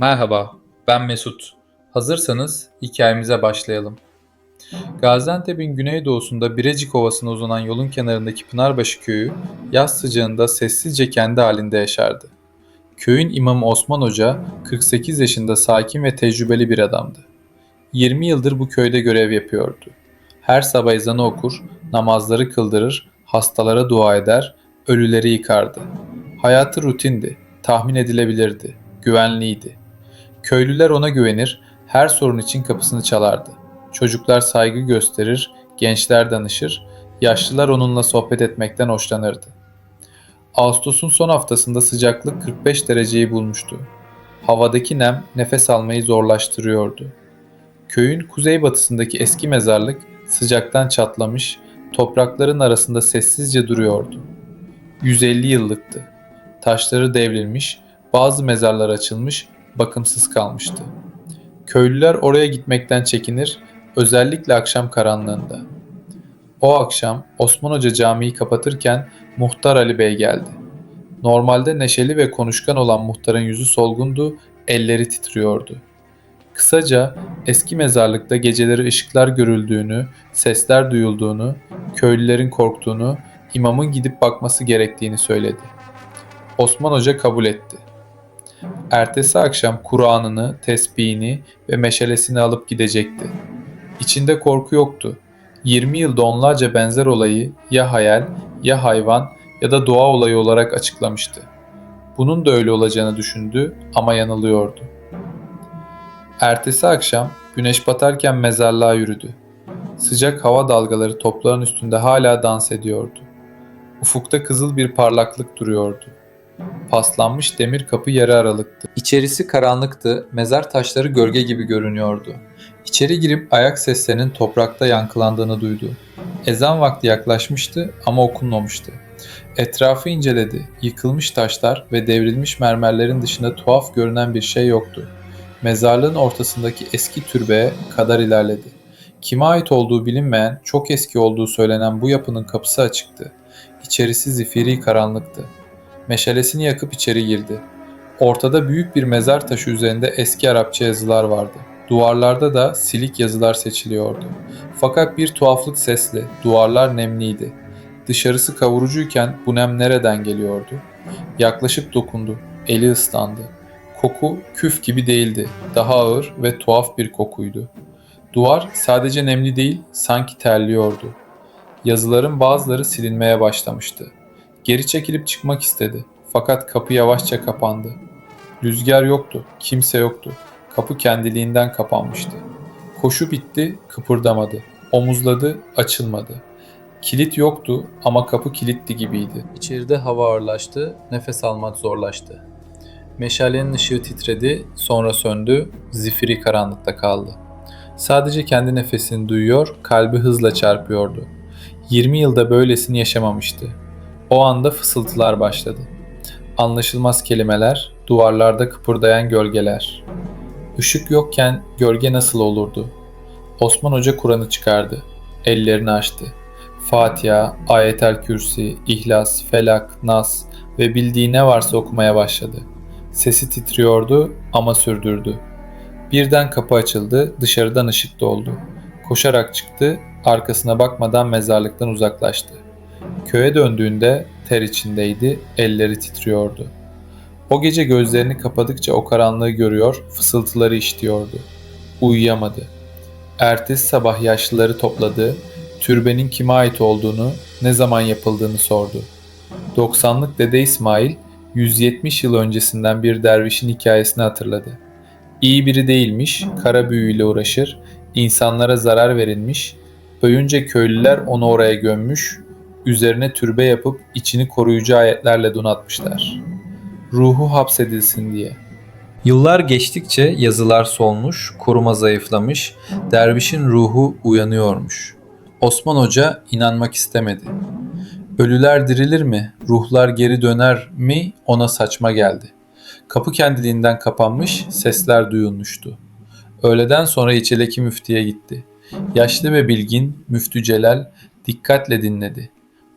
Merhaba, ben Mesut. Hazırsanız hikayemize başlayalım. Gaziantep'in güneydoğusunda Birecik Ovası'na uzanan yolun kenarındaki Pınarbaşı köyü yaz sıcağında sessizce kendi halinde yaşardı. Köyün imamı Osman Hoca 48 yaşında sakin ve tecrübeli bir adamdı. 20 yıldır bu köyde görev yapıyordu. Her sabah ezanı okur, namazları kıldırır, hastalara dua eder, ölüleri yıkardı. Hayatı rutindi, tahmin edilebilirdi, güvenliydi. Köylüler ona güvenir, her sorun için kapısını çalardı. Çocuklar saygı gösterir, gençler danışır, yaşlılar onunla sohbet etmekten hoşlanırdı. Ağustos'un son haftasında sıcaklık 45 dereceyi bulmuştu. Havadaki nem nefes almayı zorlaştırıyordu. Köyün kuzeybatısındaki eski mezarlık sıcaktan çatlamış, toprakların arasında sessizce duruyordu. 150 yıllıktı. Taşları devrilmiş, bazı mezarlar açılmış, bakımsız kalmıştı. Köylüler oraya gitmekten çekinir, özellikle akşam karanlığında. O akşam Osman Hoca camiyi kapatırken Muhtar Ali Bey geldi. Normalde neşeli ve konuşkan olan muhtarın yüzü solgundu, elleri titriyordu. Kısaca eski mezarlıkta geceleri ışıklar görüldüğünü, sesler duyulduğunu, köylülerin korktuğunu, imamın gidip bakması gerektiğini söyledi. Osman Hoca kabul etti. Ertesi akşam Kur'an'ını, tesbihini ve meşalesini alıp gidecekti. İçinde korku yoktu. 20 yılda onlarca benzer olayı ya hayal, ya hayvan ya da doğa olayı olarak açıklamıştı. Bunun da öyle olacağını düşündü ama yanılıyordu. Ertesi akşam güneş batarken mezarlığa yürüdü. Sıcak hava dalgaları topların üstünde hala dans ediyordu. Ufukta kızıl bir parlaklık duruyordu. Paslanmış demir kapı yarı aralıktı. İçerisi karanlıktı, mezar taşları gölge gibi görünüyordu. İçeri girip ayak seslerinin toprakta yankılandığını duydu. Ezan vakti yaklaşmıştı ama okunmamıştı. Etrafı inceledi. Yıkılmış taşlar ve devrilmiş mermerlerin dışında tuhaf görünen bir şey yoktu. Mezarlığın ortasındaki eski türbeye kadar ilerledi. Kime ait olduğu bilinmeyen, çok eski olduğu söylenen bu yapının kapısı açıktı. İçerisi zifiri karanlıktı. Meşalesini yakıp içeri girdi. Ortada büyük bir mezar taşı üzerinde eski Arapça yazılar vardı. Duvarlarda da silik yazılar seçiliyordu. Fakat bir tuhaflık sesli, duvarlar nemliydi. Dışarısı kavurucuyken bu nem nereden geliyordu? Yaklaşıp dokundu. Eli ıslandı. Koku küf gibi değildi. Daha ağır ve tuhaf bir kokuydu. Duvar sadece nemli değil, sanki terliyordu. Yazıların bazıları silinmeye başlamıştı. Geri çekilip çıkmak istedi. Fakat kapı yavaşça kapandı. Rüzgar yoktu, kimse yoktu. Kapı kendiliğinden kapanmıştı. Koşu bitti, kıpırdamadı. Omuzladı, açılmadı. Kilit yoktu ama kapı kilitli gibiydi. İçeride hava ağırlaştı, nefes almak zorlaştı. Meşalenin ışığı titredi, sonra söndü, zifiri karanlıkta kaldı. Sadece kendi nefesini duyuyor, kalbi hızla çarpıyordu. 20 yılda böylesini yaşamamıştı. O anda fısıltılar başladı. Anlaşılmaz kelimeler, duvarlarda kıpırdayan gölgeler. Işık yokken gölge nasıl olurdu? Osman Hoca Kur'an'ı çıkardı. Ellerini açtı. Fatiha, Ayetel Kürsi, İhlas, Felak, Nas ve bildiği ne varsa okumaya başladı. Sesi titriyordu ama sürdürdü. Birden kapı açıldı, dışarıdan ışık doldu. Koşarak çıktı, arkasına bakmadan mezarlıktan uzaklaştı. Köye döndüğünde ter içindeydi, elleri titriyordu. O gece gözlerini kapadıkça o karanlığı görüyor, fısıltıları işitiyordu. Uyuyamadı. Ertesi sabah yaşlıları topladı, türbenin kime ait olduğunu, ne zaman yapıldığını sordu. 90'lık Dede İsmail, 170 yıl öncesinden bir dervişin hikayesini hatırladı. İyi biri değilmiş, kara büyüyle uğraşır, insanlara zarar verilmiş, Böyünce köylüler onu oraya gömmüş, üzerine türbe yapıp içini koruyucu ayetlerle donatmışlar. Ruhu hapsedilsin diye. Yıllar geçtikçe yazılar solmuş, koruma zayıflamış, dervişin ruhu uyanıyormuş. Osman Hoca inanmak istemedi. Ölüler dirilir mi, ruhlar geri döner mi ona saçma geldi. Kapı kendiliğinden kapanmış, sesler duyulmuştu. Öğleden sonra içerideki müftiye gitti. Yaşlı ve bilgin Müftü Celal dikkatle dinledi.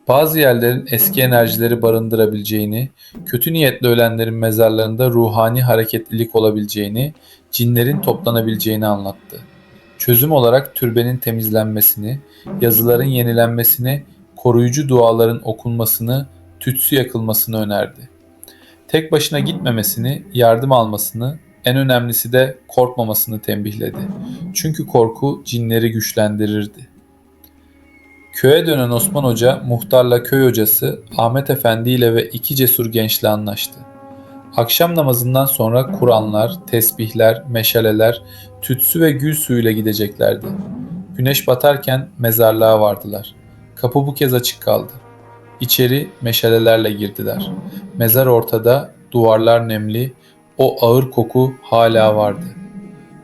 Bazı yerlerin eski enerjileri barındırabileceğini, kötü niyetli ölenlerin mezarlarında ruhani hareketlilik olabileceğini, cinlerin toplanabileceğini anlattı. Çözüm olarak türbenin temizlenmesini, yazıların yenilenmesini, koruyucu duaların okunmasını, tütsü yakılmasını önerdi. Tek başına gitmemesini, yardım almasını, en önemlisi de korkmamasını tembihledi. Çünkü korku cinleri güçlendirirdi. Köye dönen Osman Hoca, muhtarla köy hocası Ahmet Efendi ile ve iki cesur gençle anlaştı. Akşam namazından sonra Kur'anlar, tesbihler, meşaleler, tütsü ve gül suyuyla gideceklerdi. Güneş batarken mezarlığa vardılar. Kapı bu kez açık kaldı. İçeri meşalelerle girdiler. Mezar ortada, duvarlar nemli, o ağır koku hala vardı.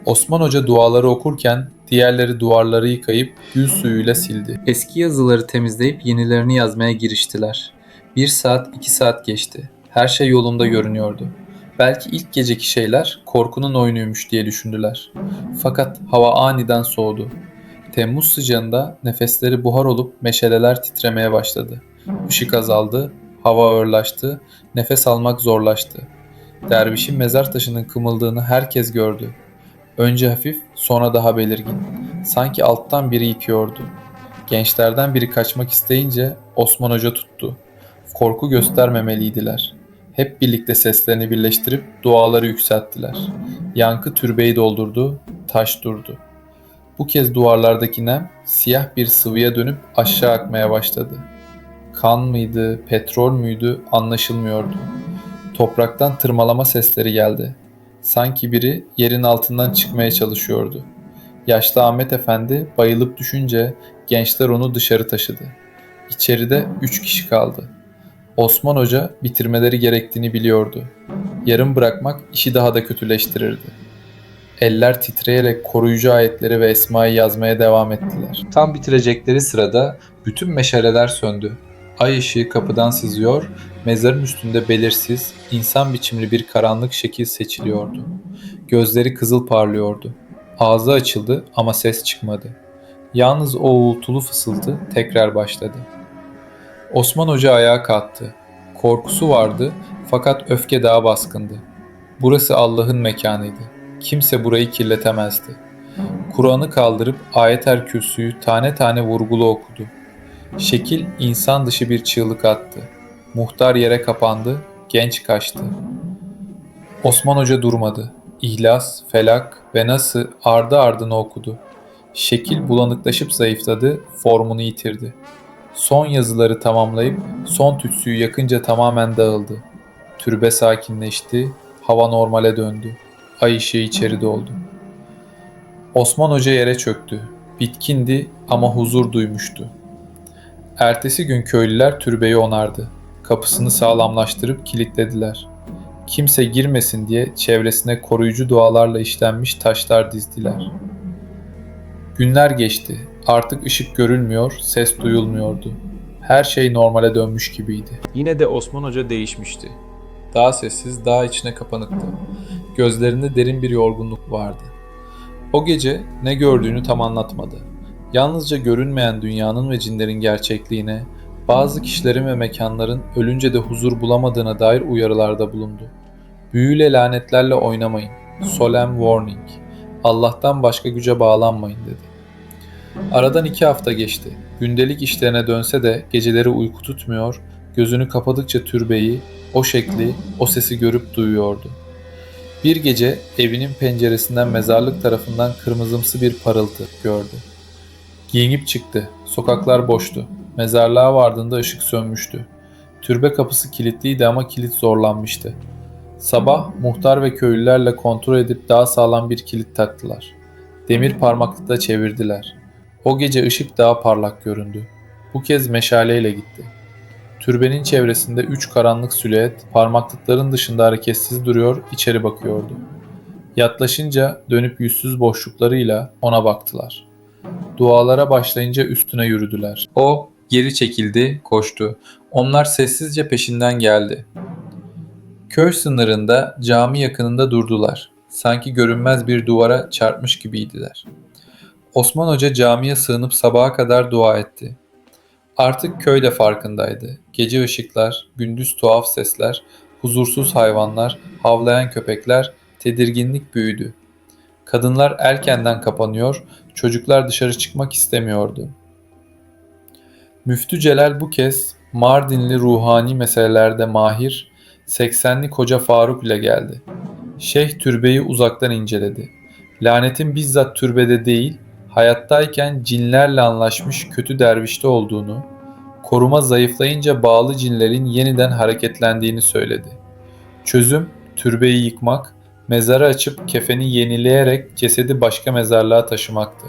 Osman Hoca duaları okurken diğerleri duvarları yıkayıp gül suyuyla sildi. Eski yazıları temizleyip yenilerini yazmaya giriştiler. Bir saat, iki saat geçti. Her şey yolunda görünüyordu. Belki ilk geceki şeyler korkunun oyunuymuş diye düşündüler. Fakat hava aniden soğudu. Temmuz sıcağında nefesleri buhar olup meşaleler titremeye başladı. Işık azaldı, hava ağırlaştı, nefes almak zorlaştı. Dervişin mezar taşının kımıldığını herkes gördü. Önce hafif, sonra daha belirgin. Sanki alttan biri itiyordu. Gençlerden biri kaçmak isteyince Osman Hoca tuttu. Korku göstermemeliydiler. Hep birlikte seslerini birleştirip duaları yükselttiler. Yankı türbeyi doldurdu, taş durdu. Bu kez duvarlardaki nem siyah bir sıvıya dönüp aşağı akmaya başladı. Kan mıydı, petrol müydü anlaşılmıyordu. Topraktan tırmalama sesleri geldi. Sanki biri yerin altından çıkmaya çalışıyordu. Yaşlı Ahmet Efendi bayılıp düşünce gençler onu dışarı taşıdı. İçeride üç kişi kaldı. Osman Hoca bitirmeleri gerektiğini biliyordu. Yarım bırakmak işi daha da kötüleştirirdi. Eller titreyerek koruyucu ayetleri ve esmayı yazmaya devam ettiler. Tam bitirecekleri sırada bütün meşaleler söndü. Ay ışığı kapıdan sızıyor, mezarın üstünde belirsiz, insan biçimli bir karanlık şekil seçiliyordu. Gözleri kızıl parlıyordu. Ağzı açıldı ama ses çıkmadı. Yalnız o uğultulu fısıltı tekrar başladı. Osman Hoca ayağa kalktı. Korkusu vardı fakat öfke daha baskındı. Burası Allah'ın mekanıydı. Kimse burayı kirletemezdi. Kur'an'ı kaldırıp ayetel kürsüyü tane tane vurgulu okudu. Şekil insan dışı bir çığlık attı. Muhtar yere kapandı, genç kaçtı. Osman Hoca durmadı. İhlas, Felak ve Nas'ı ardı ardına okudu. Şekil bulanıklaşıp zayıfladı, formunu yitirdi. Son yazıları tamamlayıp son tütsüyü yakınca tamamen dağıldı. Türbe sakinleşti, hava normale döndü. Ay ışığı içeri doldu. Osman Hoca yere çöktü. Bitkindi ama huzur duymuştu. Ertesi gün köylüler türbeyi onardı. Kapısını sağlamlaştırıp kilitlediler. Kimse girmesin diye çevresine koruyucu dualarla işlenmiş taşlar dizdiler. Günler geçti. Artık ışık görülmüyor, ses duyulmuyordu. Her şey normale dönmüş gibiydi. Yine de Osman Hoca değişmişti. Daha sessiz, daha içine kapanıktı. Gözlerinde derin bir yorgunluk vardı. O gece ne gördüğünü tam anlatmadı. Yalnızca görünmeyen dünyanın ve cinlerin gerçekliğine, bazı kişilerin ve mekanların ölünce de huzur bulamadığına dair uyarılarda bulundu. Büyüyle lanetlerle oynamayın. Solemn warning. Allah'tan başka güce bağlanmayın dedi. Aradan iki hafta geçti. Gündelik işlerine dönse de geceleri uyku tutmuyor, gözünü kapadıkça türbeyi, o şekli, o sesi görüp duyuyordu. Bir gece evinin penceresinden mezarlık tarafından kırmızımsı bir parıltı gördü. Giyinip çıktı. Sokaklar boştu. Mezarlığa vardığında ışık sönmüştü. Türbe kapısı kilitliydi ama kilit zorlanmıştı. Sabah muhtar ve köylülerle kontrol edip daha sağlam bir kilit taktılar. Demir parmaklıkla çevirdiler. O gece ışık daha parlak göründü. Bu kez meşaleyle gitti. Türbenin çevresinde üç karanlık silüet parmaklıkların dışında hareketsiz duruyor, içeri bakıyordu. Yaklaşınca dönüp yüzsüz boşluklarıyla ona baktılar. Dualara başlayınca üstüne yürüdüler. O geri çekildi, koştu. Onlar sessizce peşinden geldi. Köy sınırında cami yakınında durdular. Sanki görünmez bir duvara çarpmış gibiydiler. Osman Hoca camiye sığınıp sabaha kadar dua etti. Artık köy de farkındaydı. Gece ışıklar, gündüz tuhaf sesler, huzursuz hayvanlar, havlayan köpekler, tedirginlik büyüdü. Kadınlar erkenden kapanıyor, çocuklar dışarı çıkmak istemiyordu. Müftü Celal bu kez Mardinli ruhani meselelerde mahir, 80'li koca Faruk ile geldi. Şeyh türbeyi uzaktan inceledi. Lanetin bizzat türbede değil, hayattayken cinlerle anlaşmış kötü dervişte olduğunu, koruma zayıflayınca bağlı cinlerin yeniden hareketlendiğini söyledi. Çözüm, türbeyi yıkmak, mezarı açıp kefeni yenileyerek cesedi başka mezarlığa taşımaktı.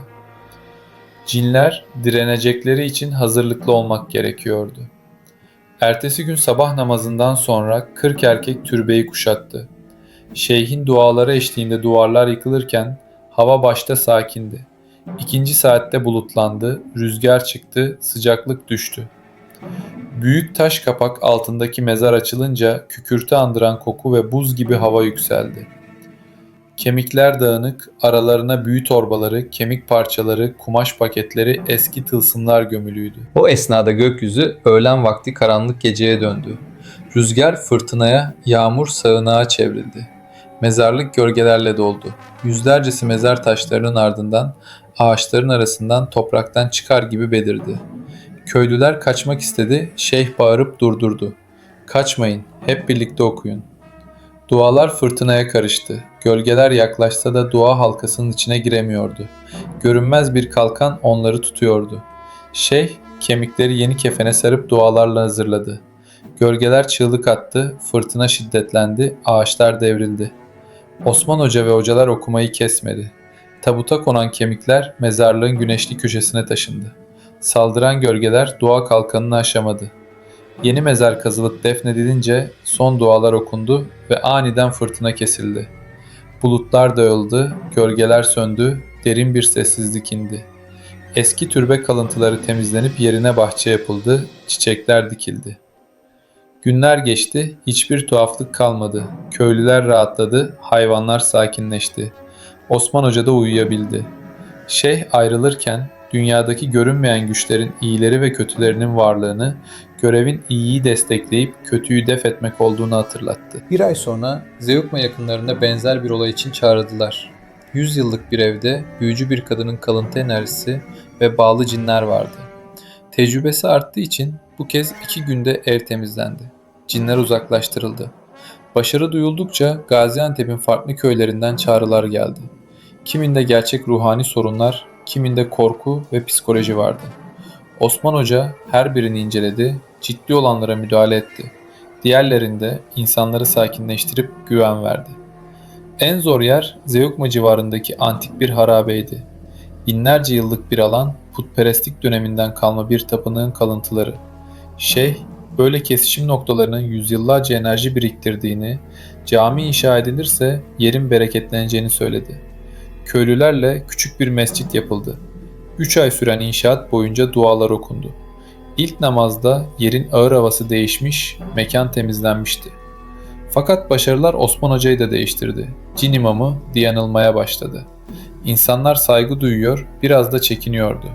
Cinler direnecekleri için hazırlıklı olmak gerekiyordu. Ertesi gün sabah namazından sonra 40 erkek türbeyi kuşattı. Şeyhin duaları eşliğinde duvarlar yıkılırken hava başta sakindi. İkinci saatte bulutlandı, rüzgar çıktı, sıcaklık düştü. Büyük taş kapak altındaki mezar açılınca kükürtü andıran koku ve buz gibi hava yükseldi. Kemikler dağınık, aralarına büyü torbaları, kemik parçaları, kumaş paketleri, eski tılsımlar gömülüydü. O esnada gökyüzü öğlen vakti karanlık geceye döndü. Rüzgar fırtınaya, yağmur sağanağa çevrildi. Mezarlık gölgelerle doldu. Yüzlercesi mezar taşlarının ardından, ağaçların arasından topraktan çıkar gibi belirdi. Köylüler kaçmak istedi, şeyh bağırıp durdurdu. Kaçmayın, hep birlikte okuyun. Dualar fırtınaya karıştı. Gölgeler yaklaşsa da dua halkasının içine giremiyordu. Görünmez bir kalkan onları tutuyordu. Şeyh kemikleri yeni kefene sarıp dualarla hazırladı. Gölgeler çığlık attı, fırtına şiddetlendi, ağaçlar devrildi. Osman Hoca ve hocalar okumayı kesmedi. Tabuta konan kemikler mezarlığın güneşli köşesine taşındı. Saldıran gölgeler dua kalkanını aşamadı. Yeni mezar kazılıp defnedilince son dualar okundu ve aniden fırtına kesildi. Bulutlar dağıldı, gölgeler söndü, derin bir sessizlik indi. Eski türbe kalıntıları temizlenip yerine bahçe yapıldı, çiçekler dikildi. Günler geçti, hiçbir tuhaflık kalmadı. Köylüler rahatladı, hayvanlar sakinleşti. Osman Hoca da uyuyabildi. Şeyh ayrılırken dünyadaki görünmeyen güçlerin iyileri ve kötülerinin varlığını, görevin iyiyi destekleyip kötüyü def etmek olduğunu hatırlattı. Bir ay sonra Zeugma yakınlarında benzer bir olay için çağrıldılar. 100 yıllık bir evde büyücü bir kadının kalıntı enerjisi ve bağlı cinler vardı. Tecrübesi arttığı için bu kez iki günde ev temizlendi. Cinler uzaklaştırıldı. Başarı duyuldukça Gaziantep'in farklı köylerinden çağrılar geldi. Kiminde gerçek ruhani sorunlar, kiminde korku ve psikoloji vardı. Osman Hoca her birini inceledi, ciddi olanlara müdahale etti. Diğerlerinde insanları sakinleştirip güven verdi. En zor yer Zeugma civarındaki antik bir harabeydi. Binlerce yıllık bir alan, putperestlik döneminden kalma bir tapınağın kalıntıları. Şeyh, böyle kesişim noktalarının yüzyıllarca enerji biriktirdiğini, cami inşa edilirse yerin bereketleneceğini söyledi. Köylülerle küçük bir mescit yapıldı. Üç ay süren inşaat boyunca dualar okundu. İlk namazda yerin ağır havası değişmiş, mekan temizlenmişti. Fakat başarılar Osman Hoca'yı da değiştirdi. Cin imamı diyanılmaya başladı. İnsanlar saygı duyuyor, biraz da çekiniyordu.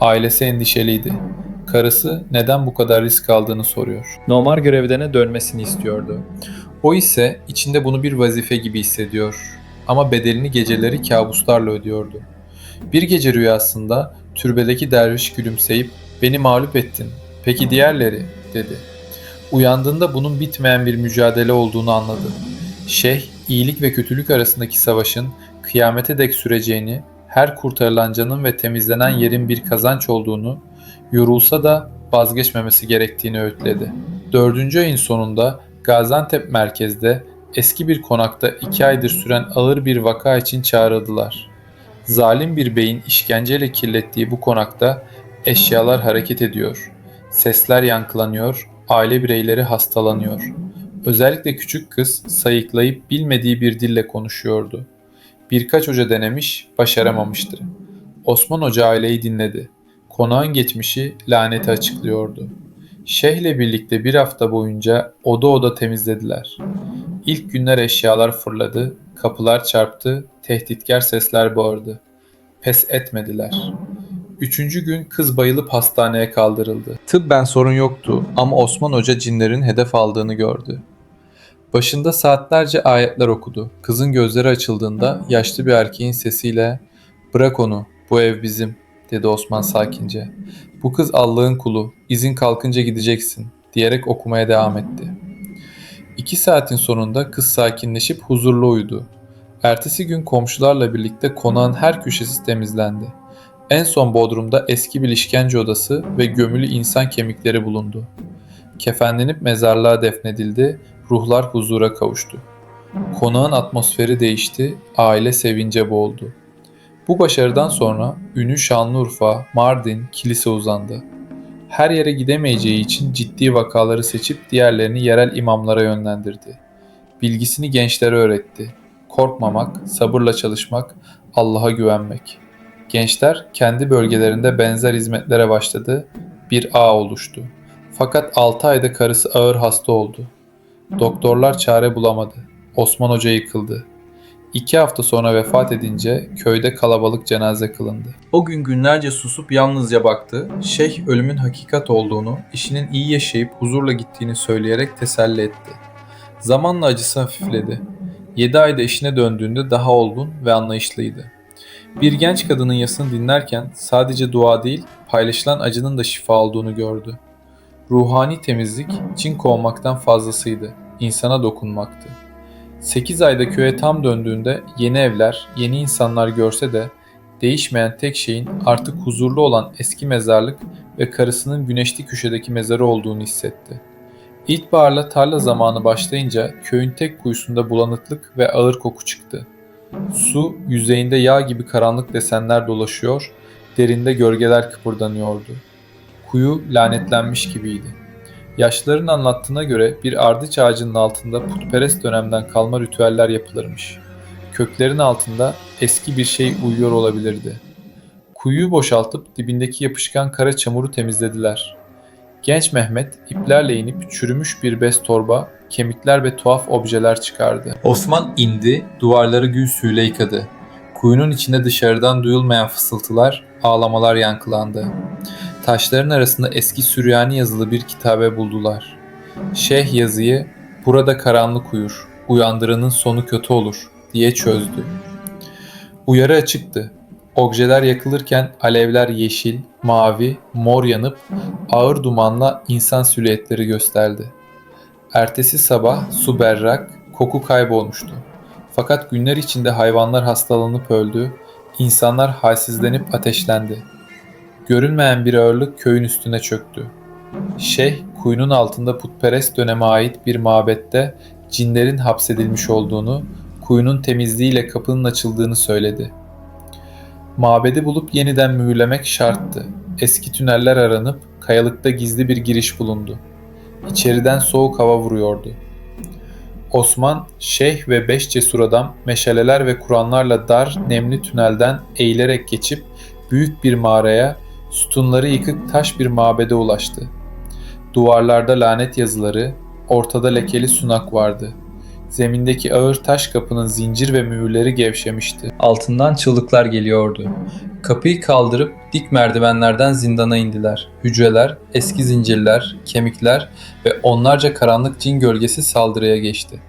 Ailesi endişeliydi. Karısı neden bu kadar risk aldığını soruyor. Normal görevlerine dönmesini istiyordu. O ise içinde bunu bir vazife gibi hissediyor. Ama bedelini geceleri kabuslarla ödüyordu. Bir gece rüyasında türbedeki derviş gülümseyip beni mağlup ettin. Peki diğerleri dedi. Uyandığında bunun bitmeyen bir mücadele olduğunu anladı. Şeyh, iyilik ve kötülük arasındaki savaşın kıyamete dek süreceğini, her kurtarılan canın ve temizlenen yerin bir kazanç olduğunu, yorulsa da vazgeçmemesi gerektiğini öğütledi. Dördüncü ayın sonunda Gaziantep merkezde eski bir konakta iki aydır süren ağır bir vaka için çağrıldılar. Zalim bir beyin işkenceyle kirlettiği bu konakta eşyalar hareket ediyor. Sesler yankılanıyor, aile bireyleri hastalanıyor. Özellikle küçük kız sayıklayıp bilmediği bir dille konuşuyordu. Birkaç hoca denemiş, başaramamıştı. Osman Hoca aileyi dinledi. Konağın geçmişi laneti açıklıyordu. Şeyhle birlikte bir hafta boyunca oda oda temizlediler. İlk günler eşyalar fırladı, kapılar çarptı, tehditkar sesler bağırdı. Pes etmediler. Üçüncü gün kız bayılıp hastaneye kaldırıldı. Tıbben sorun yoktu ama Osman Hoca cinlerin hedef aldığını gördü. Başında saatlerce ayetler okudu. Kızın gözleri açıldığında yaşlı bir erkeğin sesiyle ''Bırak onu, bu ev bizim'' dedi Osman sakince. ''Bu kız Allah'ın kulu, izin kalkınca gideceksin.'' diyerek okumaya devam etti. İki saatin sonunda kız sakinleşip huzurlu uyudu. Ertesi gün komşularla birlikte konağın her köşesi temizlendi. En son bodrumda eski bir işkence odası ve gömülü insan kemikleri bulundu. Kefenlenip mezarlığa defnedildi, ruhlar huzura kavuştu. Konağın atmosferi değişti, aile sevince boğuldu. Bu başarıdan sonra ünü Şanlıurfa, Mardin, kilise uzandı. Her yere gidemeyeceği için ciddi vakaları seçip diğerlerini yerel imamlara yönlendirdi. Bilgisini gençlere öğretti. Korkmamak, sabırla çalışmak, Allah'a güvenmek. Gençler kendi bölgelerinde benzer hizmetlere başladı. Bir ağ oluştu. Fakat 6 ayda karısı ağır hasta oldu. Doktorlar çare bulamadı. Osman Hoca yıkıldı. İki hafta sonra vefat edince köyde kalabalık cenaze kılındı. O gün günlerce susup yalnızca baktı. Şeyh ölümün hakikat olduğunu, işinin iyi yaşayıp huzurla gittiğini söyleyerek teselli etti. Zamanla acısı hafifledi. 7 ayda eşine döndüğünde daha olgun ve anlayışlıydı. Bir genç kadının yasını dinlerken sadece dua değil, paylaşılan acının da şifa olduğunu gördü. Ruhani temizlik, cin kovmaktan fazlasıydı. insana dokunmaktı. 8 ayda köye tam döndüğünde yeni evler, yeni insanlar görse de değişmeyen tek şeyin artık huzurlu olan eski mezarlık ve karısının güneşli köşedeki mezarı olduğunu hissetti. İlkbaharla tarla zamanı başlayınca köyün tek kuyusunda bulanıklık ve ağır koku çıktı. Su yüzeyinde yağ gibi karanlık desenler dolaşıyor, derinde gölgeler kıpırdanıyordu. Kuyu lanetlenmiş gibiydi. Yaşlıların anlattığına göre bir ardıç ağacının altında putperest dönemden kalma ritüeller yapılırmış. Köklerin altında eski bir şey uyuyor olabilirdi. Kuyuyu boşaltıp dibindeki yapışkan kara çamuru temizlediler. Genç Mehmet iplerle inip çürümüş bir bez torba, kemikler ve tuhaf objeler çıkardı. Osman indi, duvarları gül suyuyla yıkadı. Kuyunun içinde dışarıdan duyulmayan fısıltılar, ağlamalar yankılandı. Taşların arasında eski Süryani yazılı bir kitabe buldular. Şeyh yazıyı burada karanlık uyur, uyandıranın sonu kötü olur diye çözdü. Uyarı açıktı. Objeler yakılırken alevler yeşil, mavi, mor yanıp ağır dumanla insan silüetleri gösterdi. Ertesi sabah su berrak, koku kaybolmuştu. Fakat günler içinde hayvanlar hastalanıp öldü, insanlar halsizlenip ateşlendi. Görünmeyen bir ağırlık köyün üstüne çöktü. Şeyh, kuyunun altında putperest döneme ait bir mabette cinlerin hapsedilmiş olduğunu, kuyunun temizliğiyle kapının açıldığını söyledi. Mabedi bulup yeniden mühürlemek şarttı. Eski tüneller aranıp kayalıkta gizli bir giriş bulundu. İçeriden soğuk hava vuruyordu. Osman, şeyh ve beş cesur adam meşaleler ve kuranlarla dar, nemli tünelden eğilerek geçip büyük bir mağaraya Sütunları yıkık taş bir mabede ulaştı. Duvarlarda lanet yazıları, ortada lekeli sunak vardı. Zemindeki ağır taş kapının zincir ve mühürleri gevşemişti. Altından çığlıklar geliyordu. Kapıyı kaldırıp dik merdivenlerden zindana indiler. Hücreler, eski zincirler, kemikler ve onlarca karanlık cin gölgesi saldırıya geçti.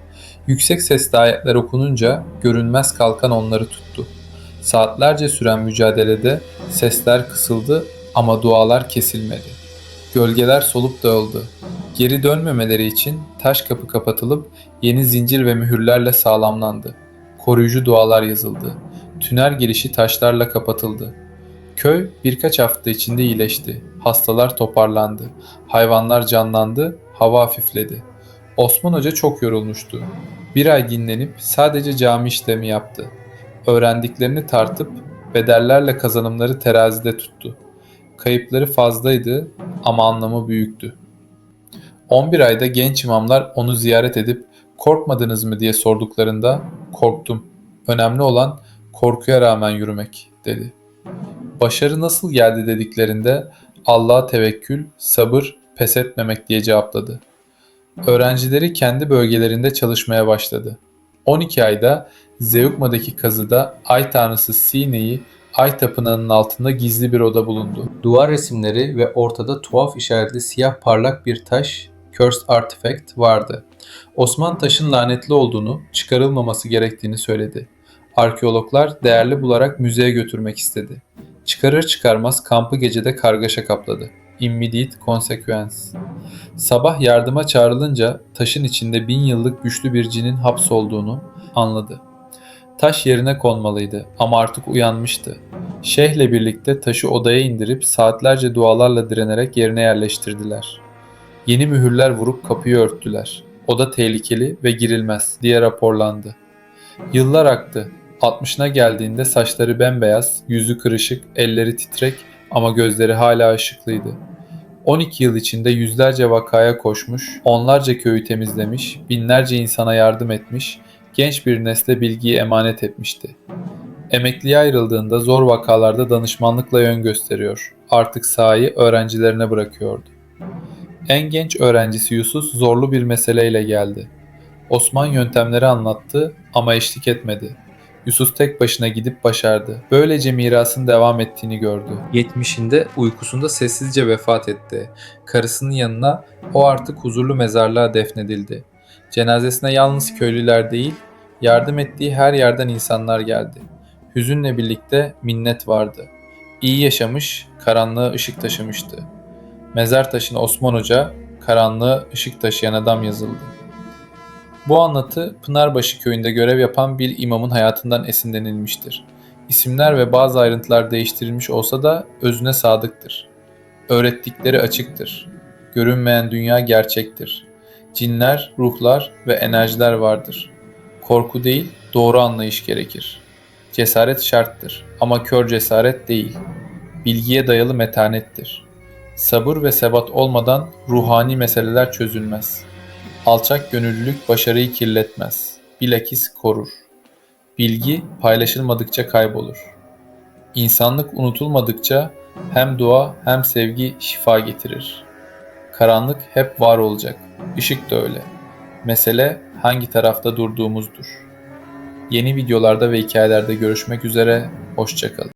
Yüksek sesle ayetler okununca görünmez kalkan onları tuttu. Saatlerce süren mücadelede sesler kısıldı ama dualar kesilmedi. Gölgeler solup dağıldı. Geri dönmemeleri için taş kapı kapatılıp yeni zincir ve mühürlerle sağlamlandı. Koruyucu dualar yazıldı. Tünel girişi taşlarla kapatıldı. Köy birkaç hafta içinde iyileşti. Hastalar toparlandı. Hayvanlar canlandı, hava hafifledi. Osman Hoca çok yorulmuştu. Bir ay dinlenip sadece cami işlemi yaptı öğrendiklerini tartıp bedellerle kazanımları terazide tuttu. Kayıpları fazlaydı ama anlamı büyüktü. 11 ayda genç imamlar onu ziyaret edip korkmadınız mı diye sorduklarında korktum. Önemli olan korkuya rağmen yürümek dedi. Başarı nasıl geldi dediklerinde Allah'a tevekkül, sabır, pes etmemek diye cevapladı. Öğrencileri kendi bölgelerinde çalışmaya başladı. 12 ayda Zeugma'daki kazıda ay tanrısı Sine'yi Ay tapınağının altında gizli bir oda bulundu. Duvar resimleri ve ortada tuhaf işaretli siyah parlak bir taş, Cursed Artifact vardı. Osman taşın lanetli olduğunu, çıkarılmaması gerektiğini söyledi. Arkeologlar değerli bularak müzeye götürmek istedi. Çıkarır çıkarmaz kampı gecede kargaşa kapladı. Immediate consequence. Sabah yardıma çağrılınca taşın içinde bin yıllık güçlü bir cinin hapsolduğunu anladı. Taş yerine konmalıydı ama artık uyanmıştı. Şeyhle birlikte taşı odaya indirip saatlerce dualarla direnerek yerine yerleştirdiler. Yeni mühürler vurup kapıyı örttüler. Oda tehlikeli ve girilmez diye raporlandı. Yıllar aktı. 60'ına geldiğinde saçları bembeyaz, yüzü kırışık, elleri titrek ama gözleri hala ışıklıydı. 12 yıl içinde yüzlerce vakaya koşmuş, onlarca köyü temizlemiş, binlerce insana yardım etmiş, genç bir nesle bilgiyi emanet etmişti. Emekliye ayrıldığında zor vakalarda danışmanlıkla yön gösteriyor. Artık sahayı öğrencilerine bırakıyordu. En genç öğrencisi Yusuf zorlu bir meseleyle geldi. Osman yöntemleri anlattı ama eşlik etmedi. Yusuf tek başına gidip başardı. Böylece mirasın devam ettiğini gördü. 70'inde uykusunda sessizce vefat etti. Karısının yanına o artık huzurlu mezarlığa defnedildi. Cenazesine yalnız köylüler değil, yardım ettiği her yerden insanlar geldi. Hüzünle birlikte minnet vardı. İyi yaşamış, karanlığa ışık taşımıştı. Mezar taşına Osman Hoca, karanlığa ışık taşıyan adam yazıldı. Bu anlatı Pınarbaşı köyünde görev yapan bir imamın hayatından esinlenilmiştir. İsimler ve bazı ayrıntılar değiştirilmiş olsa da özüne sadıktır. Öğrettikleri açıktır. Görünmeyen dünya gerçektir. Cinler, ruhlar ve enerjiler vardır. Korku değil, doğru anlayış gerekir. Cesaret şarttır ama kör cesaret değil. Bilgiye dayalı metanettir. Sabır ve sebat olmadan ruhani meseleler çözülmez.'' Alçak gönüllülük başarıyı kirletmez. Bilakis korur. Bilgi paylaşılmadıkça kaybolur. İnsanlık unutulmadıkça hem dua hem sevgi şifa getirir. Karanlık hep var olacak. Işık da öyle. Mesele hangi tarafta durduğumuzdur. Yeni videolarda ve hikayelerde görüşmek üzere. Hoşçakalın.